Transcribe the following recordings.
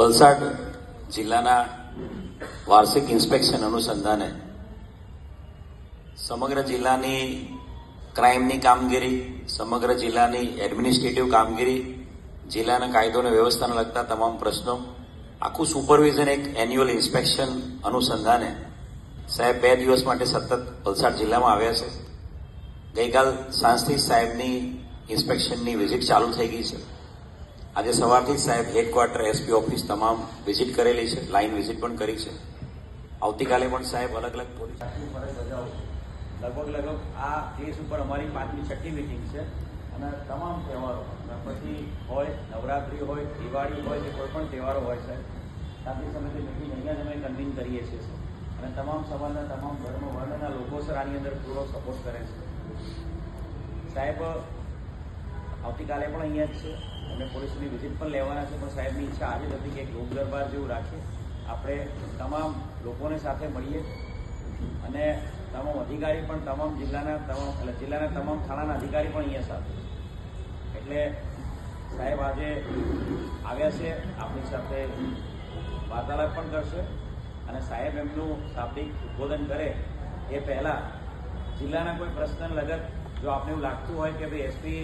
વલસાડ જિલ્લાના વાર્ષિક ઇન્સ્પેક્શન અનુસંધાને સમગ્ર જિલ્લાની ક્રાઇમની કામગીરી, સમગ્ર જિલ્લાની એડમિનિસ્ટ્રેટિવ કામગીરી, જિલ્લાના કાયદો અને વ્યવસ્થાને લગતા તમામ પ્રશ્નો, આખું સુપરવિઝન એક એન્યુઅલ ઇન્સ્પેક્શન અનુસંધાને સાહેબ બે દિવસ માટે સતત વલસાડ જિલ્લામાં આવ્યા છે. ગઈકાલ સાંજથી સાહેબની ઇન્સ્પેક્શનની વિઝિટ ચાલુ થઈ ગઈ છે. આજે સવારથી સાહેબ હેડક્વાર્ટર એસપી ઓફિસ તમામ વિઝિટ કરેલી છે લાઇન વિઝિટ પણ કરી છે. આવતીકાલે પણ સાહેબ અલગ અલગ પોલીસ લગભગ લગભગ આ કેસ ઉપર અમારી પાંચમી છઠ્ઠી મિટિંગ છે અને તમામ તહેવારો, ગણપતિ હોય, નવરાત્રી હોય, દિવાળી હોય, કે કોઈ પણ તહેવારો હોય છે સાથે સમયથી મિટિંગ અહીંયા જ અમે કન્વીન કરીએ છીએ. અને તમામ સમાજના તમામ ધર્મ વર્ણના લોકો સર આની અંદર પૂરો સપોર્ટ કરે છે. સાહેબ, આવતીકાલે પણ અહીંયા જ છે. અમે પોલીસની વિઝિટ પણ લેવાના છે, પણ સાહેબની ઈચ્છા આજે હતી કે એક લોક દરબાર જેવું રાખીએ. આપણે તમામ લોકોને સાથે મળીએ અને તમામ અધિકારી પણ તમામ જિલ્લાના તમામ, એટલે જિલ્લાના તમામ થાણાના અધિકારી પણ અહીંયા સાથે. એટલે સાહેબ આજે આવ્યા છે, આપણી સાથે વાર્તાલાપ પણ કરશે અને સાહેબ એમનું શાબ્દિક ઉદ્બોધન કરે એ પહેલાં જિલ્લાના કોઈ પ્રશ્ન લગત જો આપને એવું લાગતું હોય કે ભાઈ એસપી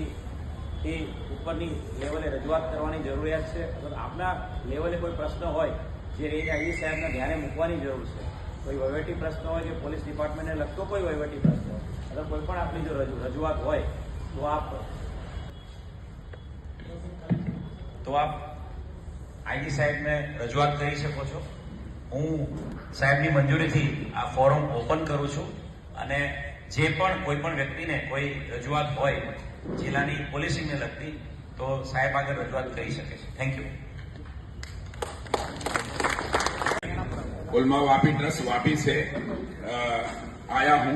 થી ઉપરની લેવલે રજૂઆત કરવાની જરૂરિયાત છે. અથવા આપના લેવલે કોઈ પ્રશ્ન હોય, જે રેન્જ આઈજી સાહેબને ધ્યાને મૂકવાની જરૂર છે, કોઈ વહીવટી પ્રશ્ન હોય કે પોલીસ ડિપાર્ટમેન્ટને લગતો કોઈ વહીવટી પ્રશ્ન હોય અથવા કોઈ પણ આપની જો રજૂઆત હોય, તો આપ તો આપ આઈજી સાહેબને રજૂઆત કરી શકો છો. હું સાહેબની મંજૂરીથી આ ફોરમ ઓપન કરું છું અને જે પણ કોઈ પણ વ્યક્તિને કોઈ રજૂઆત હોય જિલ્લાની પોલીસિંગને લગતી તો સાહેબ આગળ રજૂઆત કરી શકે છે થેન્ક યુ उलमा वापी ट्रस्ट वापी से अ, आया हूं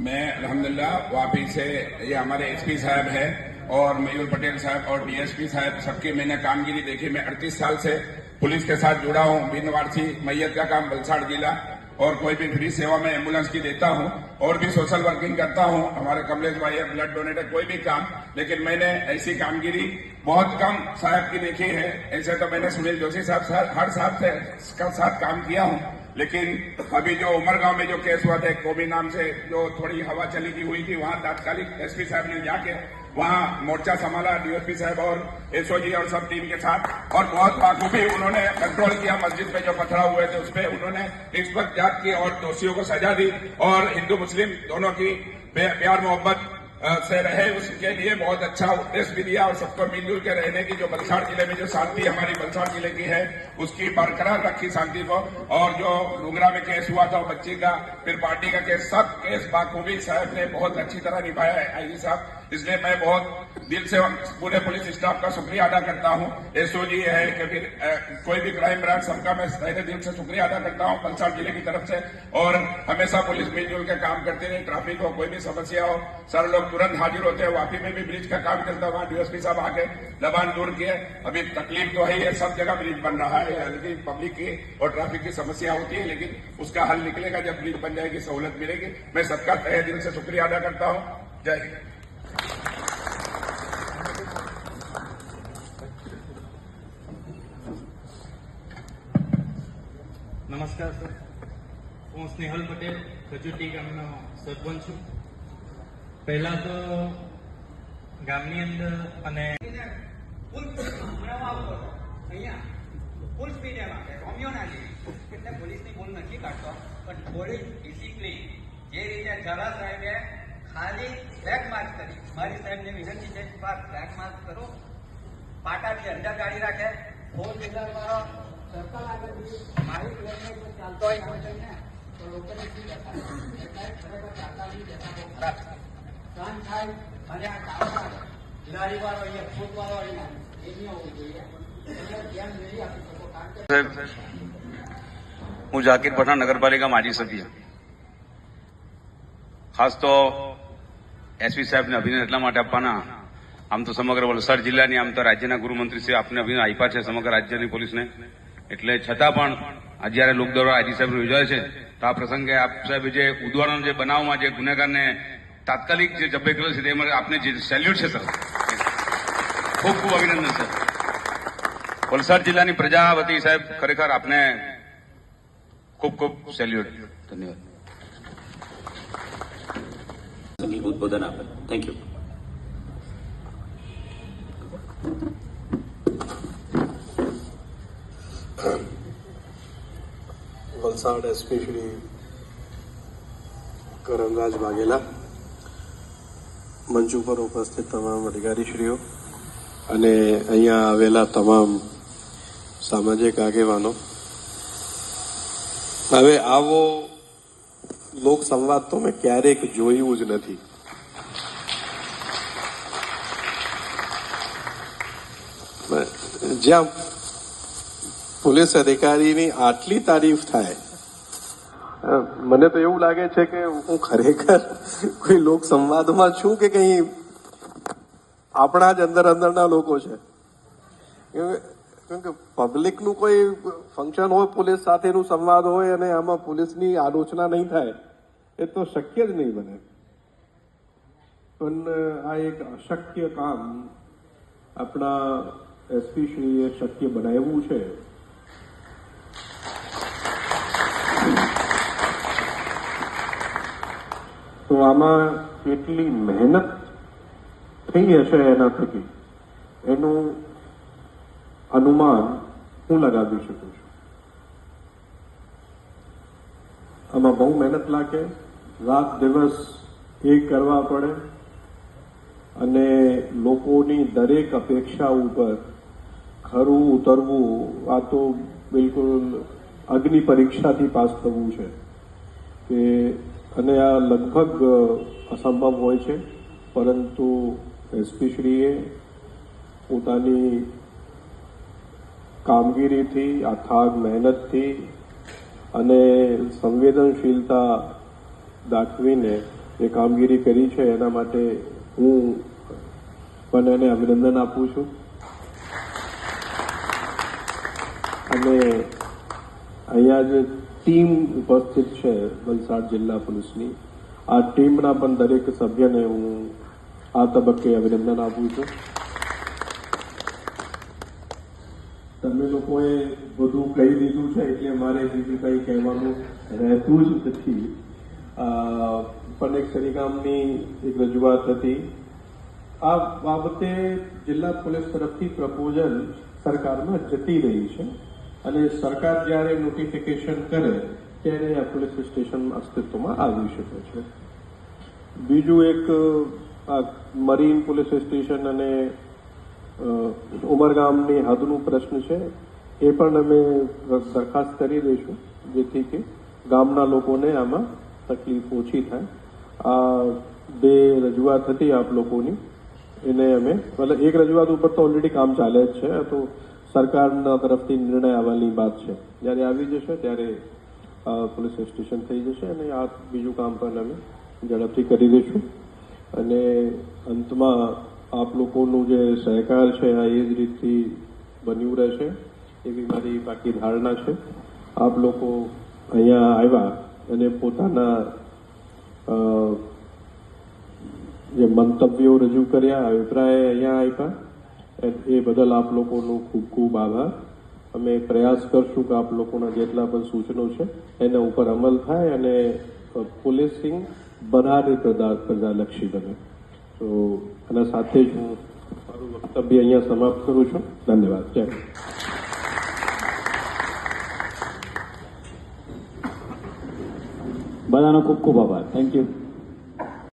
मैं अल्हम्दुलिल्लाह वापी से ये हमारे एसपी साहब है और मयूर पटेल साहब और डीएसपी साहब सबकी मैंने कामगिरी देखी मैं 38 साल से पुलिस के साथ जुड़ा हूं बिन वारसी मैयत का काम वलसाड़ जिला और कोई भी फ्री सेवा में एंबुलेंस की देता हूँ और भी सोशल वर्किंग करता हूँ, हमारे कमलेश भाई है, ब्लड डोनेटर, कोई भी काम, लेकिन मैंने ऐसी कामगिरी बहुत कम साहब की देखी है। ऐसे तो मैंने सुनील जोशी साहब हर साहब से का साथ काम किया हूँ, लेकिन अभी जो उमरगांव में जो केस हुआ था कोबी नाम से जो थोड़ी हवा चली की हुई थी, वहाँ तात्कालिक एसपी साहब ने जाके वहाँ मोर्चा संभाला डीएसपी साहब और एसओजी और सब टीम के साथ। और बहुत बाखूबी उन्होंने कंट्रोल किया मस्जिद पे जो पथराव हुए थे, उस पर उन्होंने निष्पक्ष जाँच की और दोषियों को सजा दी। और हिंदू, मुस्लिम दोनों की प्यार, मोहब्बत से रहे, उसके लिए बहुत अच्छा उपदेश भी दिया और सबको मिलजुल के रहने की जो वलसाड़ ज़िले में जो शांति हमारी बलसाड़ ज़िले की है, उसकी बरकरार रखी शांति को। और जो लुगरा में केस हुआ था बच्ची का, फिर पार्टी का केस, सब केस बाखूबी साहब ने बहुत अच्छी तरह निभाया है आई साहब। इसलिए मैं बहुत दिल से पूरे पुलिस स्टाफ का शुक्रिया अदा करता हूँ। एसओजी है कि फिर कोई भी क्राइम ब्रांच सबका मैं तहे दिल से शुक्रिया अदा करता हूँ वलसाड़ ज़िले की तरफ़ से। और हमेशा पुलिस मिलजुल के काम करते रहे ट्रैफ़िक हो, कोई भी समस्या हो, सर लोग तुरंत हाजिर होते हैं, वापी में भी ब्रिज का काम चलता है, वहाँ डीएसपी साहब आके दबान दूर किए। अभी तकलीफ़ तो है ही सब जगह ब्रिज बन रहा है हल्की पब्लिक की और ट्रैफ़िक की समस्या होती है, लेकिन उसका हल निकलेगा जब ब्रिज बन जाएगी, सहूलत मिलेगी। मैं सबका तहे दिल से शुक्रिया अदा करता हूँ। जय हिंद। નમસ્કાર સર. હું સ્નેહલ પટેલ ખજુટી ગામનો સરપંચ છું. પહેલા તો ગામની અંદર અને એટલે પોલીસની ભૂલ નથી કાઢતો, પણ પોલીસ ડિસિપ્લિન જે રીતે જરા સાહેબે ખાલી ફ્લેગ માર્ક કરી. મારી સાહેબને વિનંતી છે કે માર્ક કરો. પાટાથી અંદર ગાડી રાખે. ફોર વ્હીલર વાળો સર્કલ આગળ મારી જો ચાલતો હોય આવે છે ને તો લોકોને શું જતા ખરેખર ચાલતા બી જતા બહુ ખરાબ. છે થાય, અને આ કામ બિલાડી વાળો અહીંયા, ફૂટ વાળો અહીંયા, એ નહીં હોવું જોઈએ. હું જાકીર પઠાણ નગરપાલિકા માજી સભ્ય. ખાસ તો એસપી સાહેબને અભિનંદન એટલા માટે આપવાના. આમ તો સમગ્ર વલસાડ જિલ્લાની, આમ તો રાજ્યના ગૃહમંત્રી શ્રી આપને અભિનંદન આપ્યા છે સમગ્ર રાજ્યની પોલીસને. એટલે છતાં પણ જયારે લોકદરબાર આઈજી સાહેબ યોજાય છે, તો આ પ્રસંગે આપ સાહેબ જે ઉદવાડાનો જે બનાવમાં જે ગુનેગારને તાત્કાલિક જે જબ્બે કરેલ છે, તે માટે આપને જે સેલ્યુટ છે, સર. ખૂબ ખૂબ અભિનંદન, સર. વલસાડ જિલ્લાની પ્રજા વતી સાહેબ ખરેખર આપને ખૂબ ખૂબ સેલ્યુટ ધન્યવાદ. ઉદબોધન આપે. Thank you Valsad SP Shri Karamraj Vaghela, મંચ ઉપર ઉપસ્થિત તમામ અધિકારીશ્રીઓ અને અહીંયા આવેલા તમામ સામાજિક આગેવાનો. હવે આવો લોક સંવાદ તો મેં ક્યારેક જોયું જ નથી. જ્યાં પોલીસ અધિકારીની આટલી તારીફ થાય. મને તો એવું લાગે છે કે હું ખરેખર કોઈ લોક સંવાદમાં છું કે કંઈ આપણા જ અંદર અંદરના લોકો છે? કેમ કે- પબ્લિકનું કોઈ ફંક્શન હોય, પોલીસ સાથેનું સંવાદ હોય અને આમાં પોલીસની આલોચના નહીં થાય, એ તો શક્ય જ નહીં બને. પણ આ એક અશક્ય કામ આપણા એસપી શ્રીએ શક્ય બનાવ્યું છે. તો આમાં કેટલી મહેનત થઈ હશે એના થકી? એનું અનુમાન હું લગાવી શકું છું. આમાં બહુ મહેનત લાગે, રાત દિવસ એ કરવા પડે, અને લોકોની દરેક અપેક્ષા ઉપર ખરું ઉતરવું આ તો બિલકુલ અગ્નિ પરીક્ષાથી પાસ થવું છે કે અને આ લગભગ અસંભવ હોય છે. પરંતુ એસપીશ્રીએ પોતાની કામગીરીથી અથાગ મહેનતથી અને સંવેદનશીલતા દાખવીને જે કામગીરી કરી છે, એના માટે હું પણ એને અભિનંદન આપું છું. અને અહીંયા જે ટીમ ઉપસ્થિત છે વલસાડ જિલ્લા પોલીસની. આ ટીમના પણ દરેક સભ્યને હું આ તબક્કે અભિનંદન આપું છું. તમે લોકોએ બધું કહી દીધું છે એટલે મારે બીજું કંઈ કહેવાનું રહેતું જ નથી. પણ એક સરીગામની એક રજૂઆત હતી. આ બાબતે જિલ્લા પોલીસ તરફથી પ્રપોઝલ સરકારમાં જતી રહી છે. અને સરકાર જ્યારે નોટિફિકેશન કરે, ત્યારે આ પોલીસ સ્ટેશન અસ્તિત્વમાં આવી શકે છે. બીજું એક, આ મરીન પોલીસ સ્ટેશન અને ઉમરગામની હદનું પ્રશ્ન છે. એ પણ અમે દરખાસ્ત કરી દઈશું, જેથી કે ગામના લોકોને આમાં તકલીફ ઓછી થાય. આ બે રજૂઆત હતી આપ લોકોની. એને અમે, મતલબ એક રજૂઆત ઉપર તો ઓલરેડી કામ ચાલે જ છે તો સરકારના તરફથી નિર્ણય આવવાની વાત છે. જ્યારે આવી જશે ત્યારે પોલીસ સ્ટેશન થઈ જશે અને આ બીજું કામ પણ અમે ઝડપથી કરી દઈશું. અને અંતમાં આપ લોકોનું જે સહકાર છે, આ એ જ રીતથી બન્યું રહેશે. એવી મારી બાકી ધારણા છે. આપ લોકો અહીંયા આવ્યા અને પોતાના જે મંતવ્યો રજૂ કર્યા, અભિપ્રાય અહીંયા આપ્યા. એ- બદલ આપ લોકોનો ખૂબ ખૂબ આભાર. અમે પ્રયાસ કરશું કે આપ લોકોના જેટલા પણ સૂચનો છે એના ઉપર અમલ થાય અને પોલીસિંગ બનારે પ્રજા પ્રજાલક્ષી બને. તો એના સાથે જ હું મારું વક્તવ્ય અહીંયા સમાપ્ત કરું છું. ધન્યવાદ. જય. બધાનો ખૂબ ખૂબ આભાર. Thank you